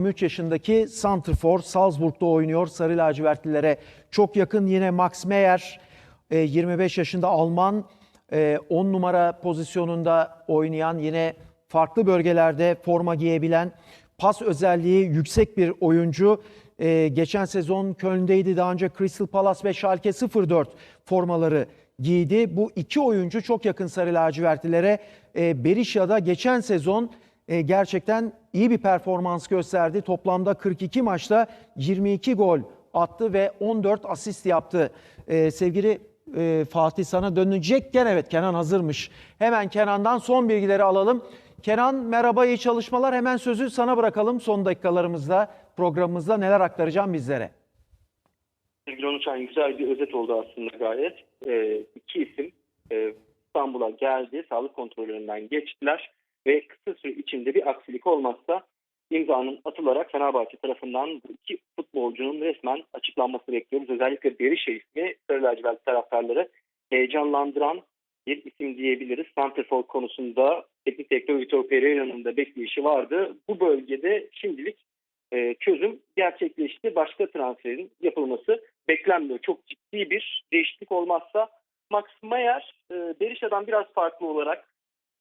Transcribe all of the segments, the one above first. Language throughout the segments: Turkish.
23 yaşındaki Santrfor Salzburg'da oynuyor. Sarı lacivertlilere çok yakın yine Max Meyer e, 25 yaşında Alman e, 10 numara pozisyonunda oynayan yine farklı bölgelerde forma giyebilen pas özelliği yüksek bir oyuncu. E, geçen sezon Köln'deydi daha önce Crystal Palace ve Schalke 04 formaları giydi. Bu iki oyuncu çok yakın Sarı lacivertlilere. E, Berisha'da geçen sezon e, gerçekten iyi bir performans gösterdi. Toplamda 42 maçta 22 gol attı ve 14 asist yaptı. E, sevgili e, Fatih sana dönecekken evet Kenan hazırmış. Hemen Kenan'dan son bilgileri alalım. Kenan merhaba iyi çalışmalar. Hemen sözü sana bırakalım son dakikalarımızda programımızda neler aktaracağım bizlere. Sevgili Onuçan güzel bir özet oldu aslında gayet. Ee, iki isim e, İstanbul'a geldi, sağlık kontrolünden geçtiler ve kısa süre içinde bir aksilik olmazsa imzanın atılarak Fenerbahçe tarafından iki futbolcunun resmen açıklanması bekliyoruz. Özellikle Berisha ismi Sarı Lacivert taraftarları heyecanlandıran bir isim diyebiliriz. Santrfor konusunda teknik direktör Vitor Pereira'nın da bekleyişi vardı. Bu bölgede şimdilik e, çözüm gerçekleşti. Başka transferin yapılması beklenmiyor. Çok ciddi bir değişiklik olmazsa Max Meyer e, biraz farklı olarak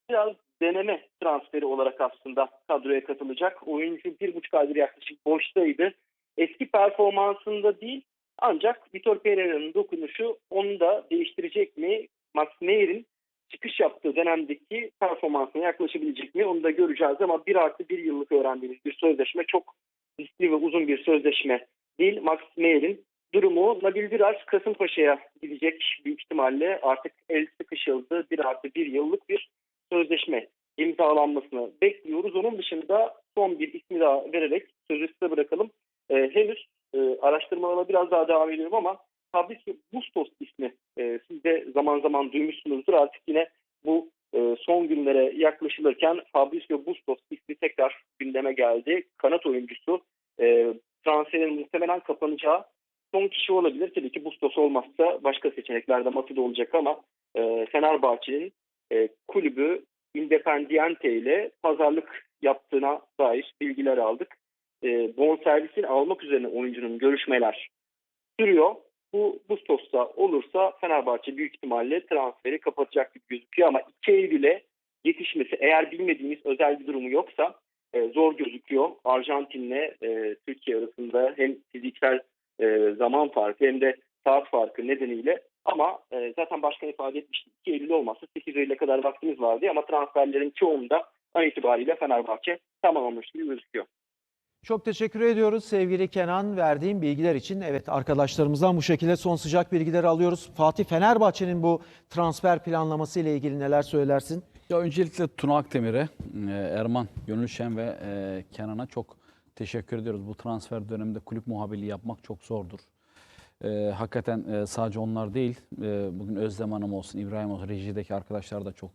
biraz deneme transferi olarak aslında kadroya katılacak. Oyuncu bir buçuk aydır yaklaşık boştaydı. Eski performansında değil ancak Vitor Pereira'nın dokunuşu onu da değiştirecek mi? Max Meyer'in çıkış yaptığı dönemdeki performansına yaklaşabilecek mi? Onu da göreceğiz ama bir artı bir yıllık öğrendiğimiz bir sözleşme çok riskli ve uzun bir sözleşme değil. Max Meyer'in durumu Nabil Birar Kasımpaşa'ya gidecek büyük ihtimalle artık el sıkışıldı. Bir artı bir yıllık bir sözleşme imzalanmasını bekliyoruz. Onun dışında son bir ismi daha vererek sözü size bırakalım. Ee, henüz e, araştırmalarına biraz daha devam ediyorum ama Fabrizio Bustos ismi e, siz de zaman zaman duymuşsunuzdur. Artık yine bu e, son günlere yaklaşılırken Fabrizio Bustos ismi tekrar gündeme geldi. Kanat oyuncusu e, transferin muhtemelen kapanacağı son kişi olabilir. Tabii ki Bustos olmazsa başka seçeneklerde Matu'da olacak ama e, Fenerbahçe'nin e, kulübü Independiente ile pazarlık yaptığına dair bilgiler aldık. E, bonservisini almak üzerine oyuncunun görüşmeler sürüyor. Bu Bustos'ta olursa Fenerbahçe büyük ihtimalle transferi kapatacak gibi gözüküyor ama 2 Eylül'e yetişmesi eğer bilmediğimiz özel bir durumu yoksa e, zor gözüküyor. Arjantin'le e, Türkiye arasında hem fiziksel e, zaman farkı hem de saat farkı nedeniyle ama e, zaten başkan ifade etmişti 2 Eylül olmazsa 8 Eylül'e kadar vaktimiz vardı ama transferlerin çoğunda an itibariyle Fenerbahçe tamamlamış gibi gözüküyor. Çok teşekkür ediyoruz sevgili Kenan verdiğim bilgiler için. Evet arkadaşlarımızdan bu şekilde son sıcak bilgileri alıyoruz. Fatih Fenerbahçe'nin bu transfer planlaması ile ilgili neler söylersin? Ya öncelikle Tuna Akdemir'e, e, Erman Gönülşen ve e, Kenan'a çok teşekkür ediyoruz. Bu transfer döneminde kulüp muhabirliği yapmak çok zordur. E, hakikaten e, sadece onlar değil, e, bugün Özlem Hanım olsun, İbrahim olsun, rejideki arkadaşlar da çok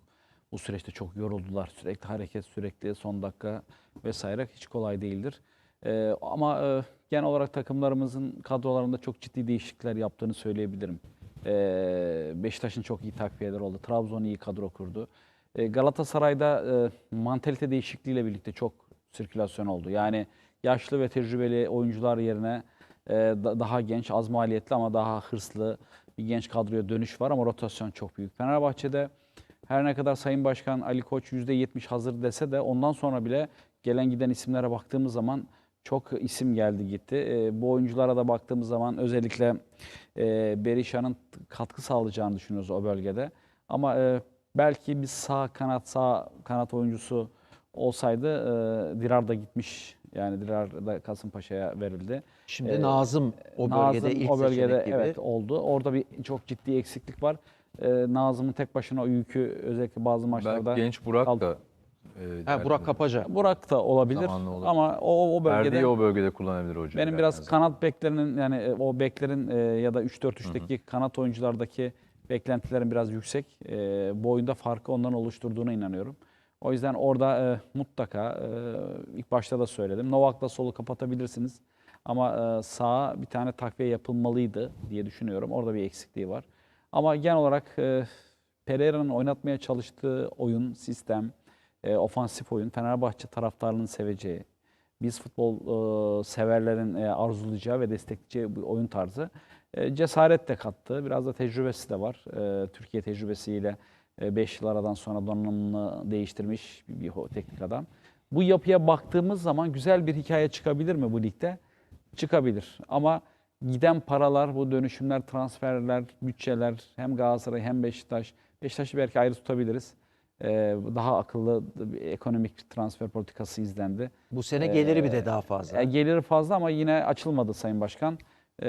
bu süreçte çok yoruldular. Sürekli hareket, sürekli son dakika vesaire hiç kolay değildir. E, ama e, genel olarak takımlarımızın kadrolarında çok ciddi değişiklikler yaptığını söyleyebilirim. E, Beşiktaş'ın çok iyi takviyeler oldu. Trabzon iyi kadro kurdu. E, Galatasaray'da e, mantalite değişikliğiyle birlikte çok sirkülasyon oldu. Yani yaşlı ve tecrübeli oyuncular yerine daha genç, az maliyetli ama daha hırslı bir genç kadroya dönüş var ama rotasyon çok büyük. Fenerbahçe'de her ne kadar Sayın Başkan Ali Koç %70 hazır dese de ondan sonra bile gelen giden isimlere baktığımız zaman çok isim geldi gitti. E, bu oyunculara da baktığımız zaman özellikle e, Berisha'nın katkı sağlayacağını düşünüyoruz o bölgede. Ama e, belki bir sağ kanat sağ kanat oyuncusu olsaydı e, Dirar da gitmiş. Yani Dirar da Kasımpaşa'ya verildi. Şimdi Ee, Nazım o bölgede Nazım ilk o bölgede gibi. evet oldu. Orada bir çok ciddi eksiklik var. E, Nazım'ın tek başına o yükü özellikle bazı maçlarda Belki genç Burak kaldı. da e, Ha, Burak Kapaca. Burak da olabilir olabilir. ama o, o bölgede Erdi'yi o bölgede kullanabilir hocam. benim biraz kanat beklerinin yani e, o beklerin e, ya da 3-4-3'teki kanat oyunculardaki beklentilerin biraz yüksek. E, bu oyunda farkı ondan oluşturduğuna inanıyorum. O yüzden orada e, mutlaka e, ilk başta da söyledim. Novak'la solu kapatabilirsiniz. Ama e, sağa bir tane takviye yapılmalıydı diye düşünüyorum. Orada bir eksikliği var. Ama genel olarak e, Pereira'nın oynatmaya çalıştığı oyun, sistem, e, ofansif oyun Fenerbahçe taraftarının seveceği, biz futbol e, severlerin e, arzulayacağı ve destekleyeceği bir oyun tarzı. E, cesaret de kattı. Biraz da tecrübesi de var. E, Türkiye tecrübesiyle 5 yıl aradan sonra donanımını değiştirmiş bir, teknik adam. Bu yapıya baktığımız zaman güzel bir hikaye çıkabilir mi bu ligde? Çıkabilir. Ama giden paralar, bu dönüşümler, transferler, bütçeler hem Galatasaray hem Beşiktaş. Beşiktaş'ı belki ayrı tutabiliriz. Ee, daha akıllı bir ekonomik transfer politikası izlendi. Bu sene geliri bir de daha fazla. E, geliri fazla ama yine açılmadı Sayın Başkan. E,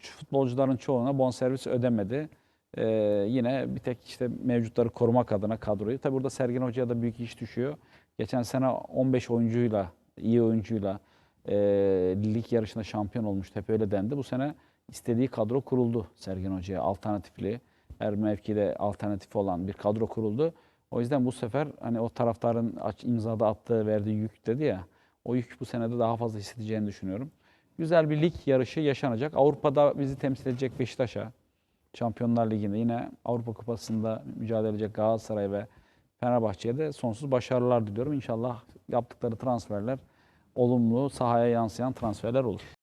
şu futbolcuların çoğuna bonservis ödemedi. E, yine bir tek işte mevcutları korumak adına kadroyu. Tabi burada Sergen Hoca'ya da büyük iş düşüyor. Geçen sene 15 oyuncuyla, iyi oyuncuyla e, lig yarışında şampiyon olmuştu. Hep öyle dendi. Bu sene istediği kadro kuruldu Sergen Hoca'ya. Alternatifli, her mevkide alternatifi olan bir kadro kuruldu. O yüzden bu sefer hani o taraftarın imzada attığı, verdiği yük dedi ya. O yük bu senede daha fazla hissedeceğini düşünüyorum. Güzel bir lig yarışı yaşanacak. Avrupa'da bizi temsil edecek Beşiktaş'a, Şampiyonlar Ligi'nde yine Avrupa Kupası'nda mücadele edecek Galatasaray ve Fenerbahçe'ye de sonsuz başarılar diliyorum. İnşallah yaptıkları transferler olumlu, sahaya yansıyan transferler olur.